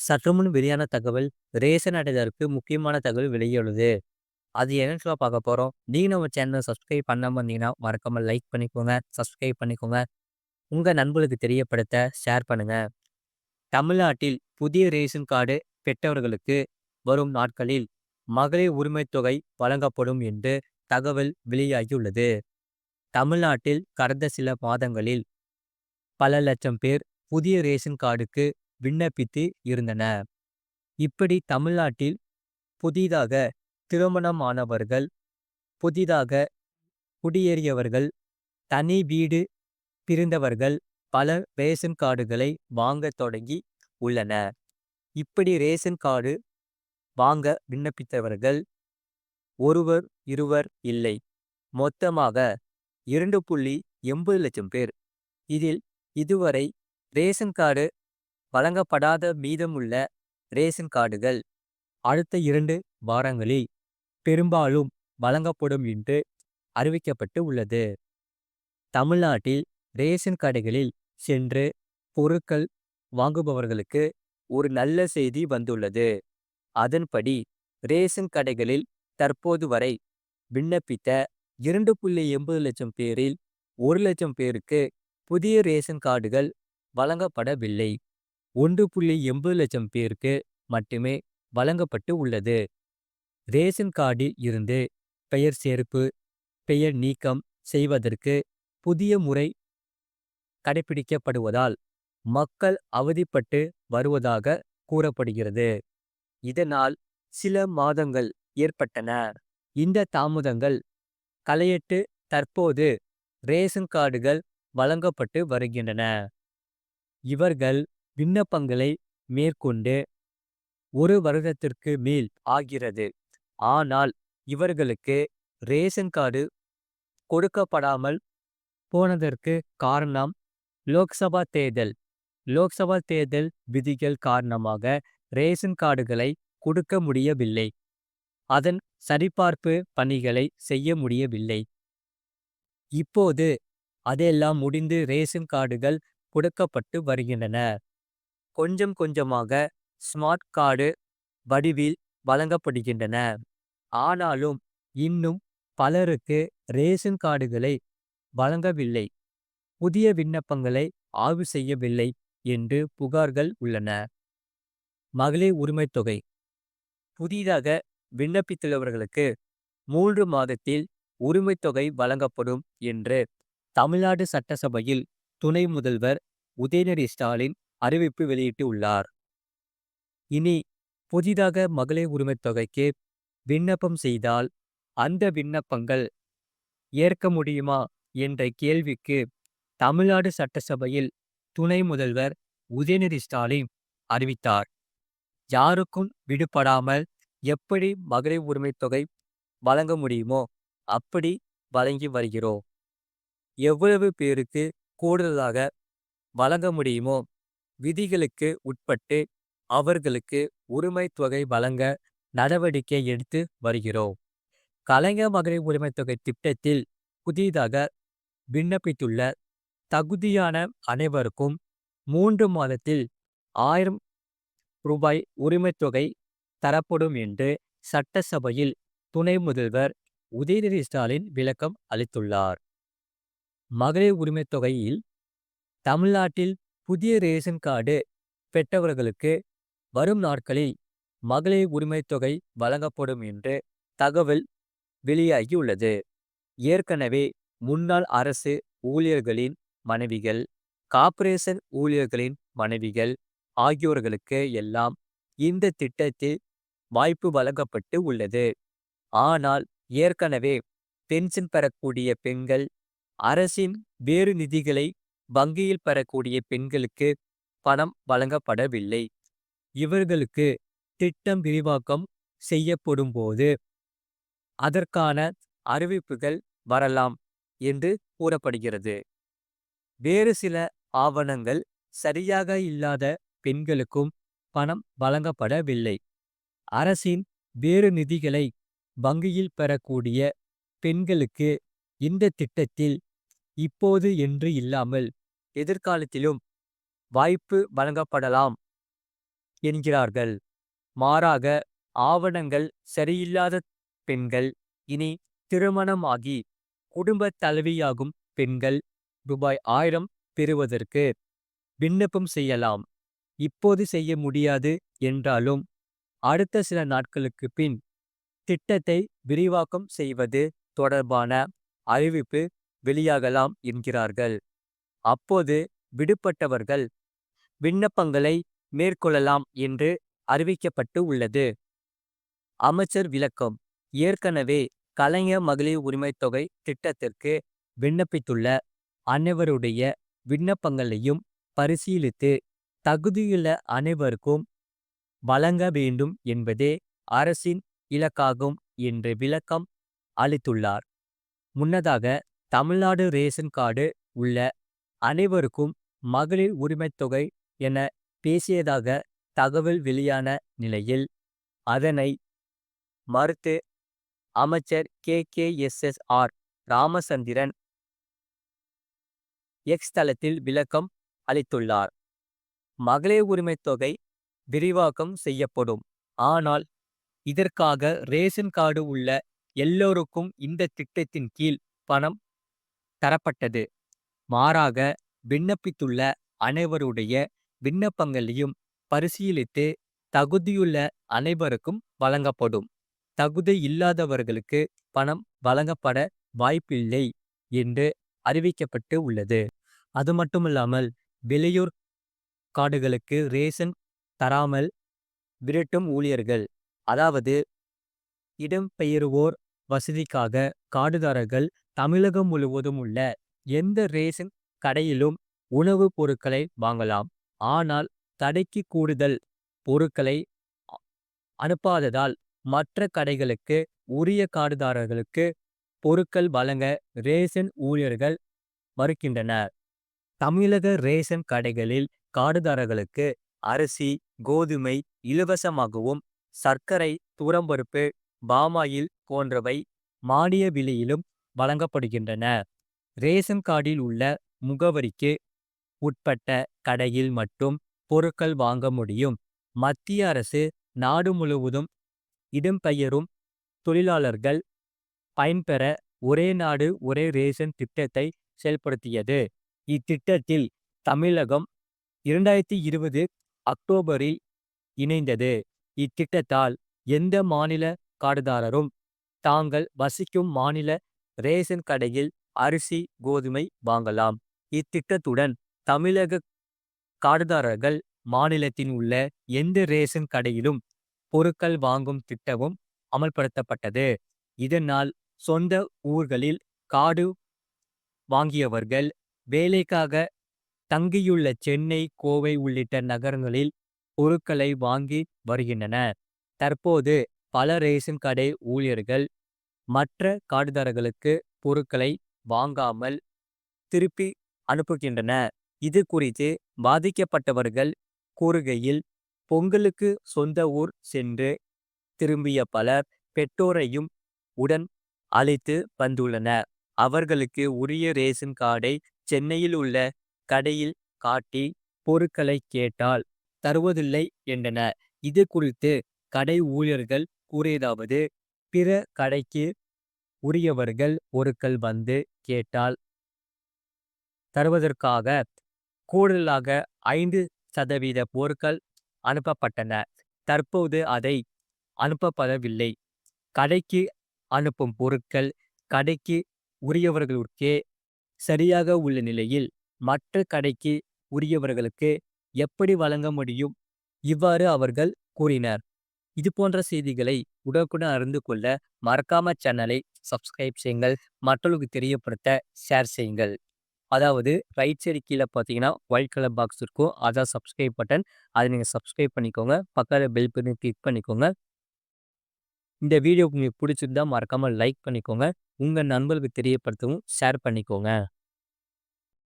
சற்றுமுன் வெளியான தகவல் ரேஷன் அடைதற்கு முக்கியமான தகவல் வெளியுள்ளது. அது என்னன்னு சொல்ல பார்க்க போகிறோம் நீங்கள் நம்ம சேனலை சப்ஸ்கிரைப் பண்ணாம இருந்தீங்கன்னா, மறக்காம லைக் பண்ணிக்கோங்க, சப்ஸ்கிரைப் பண்ணிக்கோங்க. உங்கள் நண்பர்களுக்கு தெரியப்படுத்த ஷேர் பண்ணுங்க. தமிழ்நாட்டில் புதிய ரேஷன் கார்டு பெற்றவர்களுக்கு வரும் நாட்களில் மகளிர் உரிமைத் தொகை வழங்கப்படும் என்று தகவல் வெளியாகியுள்ளது. தமிழ்நாட்டில் கடந்த சில மாதங்களில் பல லட்சம் பேர் புதிய ரேஷன் கார்டுக்கு விண்ணப்பித்து இருந்தன இப்படி தமிழ்நாட்டில் புதிதாக திருமணமானவர்கள், புதிதாக குடியேறியவர்கள், தனி வீடு பிரிந்தவர்கள் பல ரேஷன் கார்டுகளை வாங்கத் தொடங்கி உள்ளன இப்படி ரேஷன் கார்டு வாங்க விண்ணப்பித்தவர்கள் ஒருவர், இருவர் இல்லை. மொத்தமாக இரண்டு புள்ளி எண்பது லட்சம் பேர். இதில் இதுவரை ரேஷன் கார்டு வழங்கப்படாத மீதமுள்ள ரேஷன் கார்டுகள் அடுத்த இரண்டு வாரங்களில் பெரும்பாலும் வழங்கப்படும் என்று அறிவிக்கப்பட்டு உள்ளது. தமிழ்நாட்டில் ரேஷன் கடைகளில் சென்று பொருட்கள் வாங்குபவர்களுக்கு ஒரு நல்ல செய்தி வந்துள்ளது. அதன்படி ரேஷன் கடைகளில் தற்போது வரை விண்ணப்பித்த இரண்டு புள்ளி எண்பது லட்சம் பேரில் ஒரு லட்சம் பேருக்கு புதிய ரேஷன் கார்டுகள் வழங்கப்படவில்லை. ஒன்று புள்ளி எண்பது லட்சம் பேருக்கு மட்டுமே வழங்கப்பட்டு உள்ளது. ரேஷன் கார்டில் இருந்து பெயர் சேர்ப்பு, பெயர் நீக்கம் செய்வதற்கு புதிய முறை கடைபிடிக்கப்படுவதால் மக்கள் அவதிப்பட்டு வருவதாக கூறப்படுகிறது. இதனால் சில மாதங்கள் ஏற்பட்டன. இந்த தாமதங்கள் கலையட்டு தற்போது ரேஷன் கார்டுகள் வழங்கப்பட்டு வருகின்றன. இவர்கள் விண்ணப்பங்களை மேற்கொண்டு ஒரு வருடத்திற்கு மேல் ஆகிறது. ஆனால் இவர்களுக்கு ரேஷன் கார்டு கொடுக்கப்படாமல் போனதற்கு காரணம் லோக்சபா தேர்தல். லோக்சபா தேர்தல் விதிகள் காரணமாக ரேஷன் கார்டுகளை கொடுக்க முடியவில்லை. அதன் சரிபார்ப்பு பணிகளை செய்ய முடியவில்லை. இப்போது அதெல்லாம் முடிந்து ரேஷன் கார்டுகள் கொடுக்கப்பட்டு வருகின்றன. கொஞ்சம் கொஞ்சமாக ஸ்மார்ட் கார்டு வடிவில் வழங்கப்படுகின்றன. ஆனாலும் இன்னும் பலருக்கு ரேஷன் கார்டுகளை வழங்கவில்லை. புதிய விண்ணப்பங்களை ஆய்வு செய்யவில்லை என்று புகார்கள் உள்ளன. மகளிர் உரிமைத் தொகை புதிதாக விண்ணப்பித்துள்ளவர்களுக்கு மூன்று மாதத்தில் உரிமைத் தொகை வழங்கப்படும் என்று தமிழ்நாடு சட்டசபையில் துணை முதல்வர் உதயநிதி ஸ்டாலின் அறிவிப்பு வெளியிட்டு உள்ளார். இனி புதிதாக மகளிர் உரிமைத் தொகைக்கு விண்ணப்பம் செய்தால் அந்த விண்ணப்பங்கள் ஏற்க முடியுமா என்ற கேள்விக்கு தமிழ்நாடு சட்டசபையில் துணை முதல்வர் உதயநிதி ஸ்டாலின் அறிவித்தார். யாருக்கும் விடுபடாமல் எப்படி மகளிர் உரிமைத் தொகை வழங்க முடியுமோ அப்படி வழங்கி வருகிறோம். எவ்வளவு பேருக்கு கூடுதலாக வழங்க முடியுமோ விதிகளுக்கு உட்பட்டு அவர்களுக்கு உரிமைத் தொகை வழங்க நடவடிக்கை எடுத்து வருகிறோம். கலைஞர் மகளிர் உரிமைத் தொகை திட்டத்தில் புதிதாக விண்ணப்பித்துள்ள தகுதியான அனைவருக்கும் மூன்று மாதத்தில் ஆயிரம் ரூபாய் உரிமைத் தொகை தரப்படும் என்று சட்டசபையில் துணை முதல்வர் உதயநிதி ஸ்டாலின் விளக்கம் அளித்துள்ளார். மகளிர் உரிமைத் தொகையில் தமிழ்நாட்டில் புதிய ரேஷன் கார்டு பெற்றவர்களுக்கு வரும் நாட்களில் மகளிர் உரிமைத் தொகை வழங்கப்படும் என்று தகவல் வெளியாகியுள்ளது. ஏற்கனவே முன்னாள் அரசு ஊழியர்களின் மனைவிகள், கார்ப்பரேஷன் ஊழியர்களின் மனைவிகள் ஆகியோர்களுக்கு எல்லாம் இந்த திட்டத்தில் வாய்ப்பு வழங்கப்பட்டு உள்ளது. ஆனால் ஏற்கனவே பென்ஷன் பெறக்கூடிய பெண்கள், அரசின் வேறு நிதிகளை வங்கியில் பெறக்கூடிய பெண்களுக்கு பணம் வழங்கப்படவில்லை. இவர்களுக்கு திட்டம் விரிவாக்கம் செய்யப்படும் போது அதற்கான அறிவிப்புகள் வரலாம் என்று கூறப்படுகிறது. வேறு சில ஆவணங்கள் சரியாக இல்லாத பெண்களுக்கும் பணம் வழங்கப்படவில்லை. அரசின் வேறு நிதிகளை வங்கியில் பெறக்கூடிய பெண்களுக்கு இந்த திட்டத்தில் இப்போது என்று இல்லாமல் எதிர்காலத்திலும் வாய்ப்பு வழங்கப்படலாம் என்கிறார்கள். மாறாக ஆவணங்கள் சரியில்லாத பெண்கள் இனி திருமணமாகி குடும்ப தலைவியாகும் பெண்கள் ரூபாய் ஆயிரம் பெறுவதற்கு விண்ணப்பம் செய்யலாம். இப்போது செய்ய முடியாது என்றாலும் அடுத்த சில நாட்களுக்கு பின் திட்டத்தை விரிவாக்கம் செய்வது தொடர்பான அறிவிப்பு வெளியாகலாம் என்கிறார்கள். அப்போது விடுபட்டவர்கள் விண்ணப்பங்களை மேற்கொள்ளலாம் என்று அறிவிக்கப்பட்டு உள்ளது. அமைச்சர் விளக்கம். ஏற்கனவே கலைஞர் மகளிர் உரிமைத் தொகை திட்டத்திற்கு விண்ணப்பித்துள்ள அனைவருடைய விண்ணப்பங்களையும் பரிசீலித்து தகுதியுள்ள அனைவருக்கும் வழங்க வேண்டும் என்பதே அரசின் இலக்காகும் என்று விளக்கம் அளித்துள்ளார். முன்னதாக தமிழ்நாடு ரேஷன் கார்டு உள்ள அனைவருக்கும் மகளிர் உரிமைத் தொகை என பேசியதாக தகவல் வெளியான நிலையில் அதனை மறுத்து அமைச்சர் K. K. S. S. R. Ramachandran X தளத்தில் விளக்கம் அளித்துள்ளார். மகளிர் உரிமைத் தொகை விரிவாக்கம் செய்யப்படும். ஆனால் இதற்காக ரேஷன் கார்டு உள்ள எல்லோருக்கும் இந்த திட்டத்தின் கீழ் பணம் தரப்பட்டது. மாறாக விண்ணப்பித்துள்ள அனைவருடைய விண்ணப்பங்களையும் பரிசீலித்து தகுதியுள்ள அனைவருக்கும் வழங்கப்படும். தகுதி இல்லாதவர்களுக்கு பணம் வழங்கப்பட வாய்ப்பில்லை என்று அறிவிக்கப்பட்டு உள்ளது. அது மட்டுமில்லாமல் வெளியூர் காடுகளுக்கு ரேஷன் தராமல் விரட்டும் ஊழியர்கள் அதாவது இடம்பெயர்வோர் வசதிக்காக காடுதாரர்கள் தமிழகம் முழுவதும் உள்ள எந்த ரேஷன் கடையிலும் உணவுப் பொருட்களை வாங்கலாம். ஆனால் தடைக்கு கூடுதல் பொருட்களை அனுப்பாததால் மற்ற கடைகளுக்கு உரிய காடுதாரர்களுக்கு பொருட்கள் வழங்க ரேஷன் ஊழியர்கள் மறுக்கின்றனர். தமிழக ரேஷன் கடைகளில் காடுதாரர்களுக்கு அரிசி கோதுமை இலவசமாகவும் சர்க்கரை துவரம்பருப்பு பாமாயில் போன்றவை மானிய விலையிலும் வழங்கப்படுகின்றன. ரேஷன் கார்டில் உள்ள முகவரிக்கு உட்பட்ட கடையில் மட்டும் பொருட்கள் வாங்க முடியும். மத்திய அரசு நாடு முழுவதும் இடம்பெயரும் தொழிலாளர்கள் பயன்பெற ஒரே நாடு ஒரே ரேஷன் திட்டத்தை செயல்படுத்தியது. இத்திட்டத்தில் தமிழகம் இரண்டாயிரத்தி இருபது அக்டோபரில் இணைந்தது. இத்திட்டத்தால் எந்த மாநில காடுதாரரும் தாங்கள் வசிக்கும் மாநில ரேஷன் கடையில் அரிசி கோதுமை வாங்கலாம். இத்திட்டத்துடன் தமிழக காடுதாரர்கள் மாநிலத்தின் உள்ள எந்த ரேஷன் கடையிலும் பொருட்கள் வாங்கும் திட்டமும் அமல்படுத்தப்பட்டது. இதனால் சொந்த ஊர்களில் காடு வாங்கியவர்கள் வேலைக்காக தங்கியுள்ள சென்னை கோவை உள்ளிட்ட நகரங்களில் பொருட்களை வாங்கி வருகின்றன தற்போது பல ரேஷன் கடை ஊழியர்கள் மற்ற காடுதாரர்களுக்கு பொருட்களை வாங்காமல் திருப்பி அனுப்புகின்றன. இது குறித்து பாதிக்கப்பட்டவர்கள் கூறுகையில் பொங்கலுக்கு சொந்த ஊர் சென்று திரும்பிய பலர் பெற்றோரையும் உடன் அழைத்து வந்துள்ளனர். அவர்களுக்கு உரிய ரேஷன் கார்டை சென்னையில் உள்ள கடையில் காட்டி பொருட்களை கேட்டால் தருவதில்லை என்றனர். இது குறித்து கடை ஊழியர்கள் கூறியதாவது பிற கடைக்கு உரியவர்கள் ஒருக்கள் வந்து கேட்டால் தருவதற்காக கூடுதலாக ஐந்து சதவீத பொருட்கள் அனுப்பப்பட்டன. தற்போது அதை அனுப்பப்படவில்லை. கடைக்கு அனுப்பும் பொருட்கள் கடைக்கு உரியவர்களுக்கே சரியாக உள்ள நிலையில் மற்ற கடைக்கு உரியவர்களுக்கு எப்படி வழங்க முடியும்? இவ்வாறு அவர்கள் கூறினர். இது போன்ற செய்திகளை உடனுக்குடன் அறிந்து கொள்ள மறக்காம சேனலை சப்ஸ்கிரைப் செய்யுங்கள். மற்றவர்களுக்கு தெரியப்படுத்த ஷேர் செய்யுங்கள். அதாவது ரைட் சைடு கீழே பார்த்தீங்கன்னா ஒயிட் கலர் பாக்ஸ் இருக்கும். அதான் சப்ஸ்கிரைப் பட்டன் அதை நீங்கள் சப்ஸ்கிரைப் பண்ணிக்கோங்க. பக்கத்தில் பெல் பண்ணி கிளிக் பண்ணிக்கோங்க. இந்த வீடியோ உங்களுக்கு பிடிச்சிருந்தா மறக்காமல் லைக் பண்ணிக்கோங்க. உங்கள் நண்பர்களுக்கு தெரியப்படுத்தவும் ஷேர் பண்ணிக்கோங்க.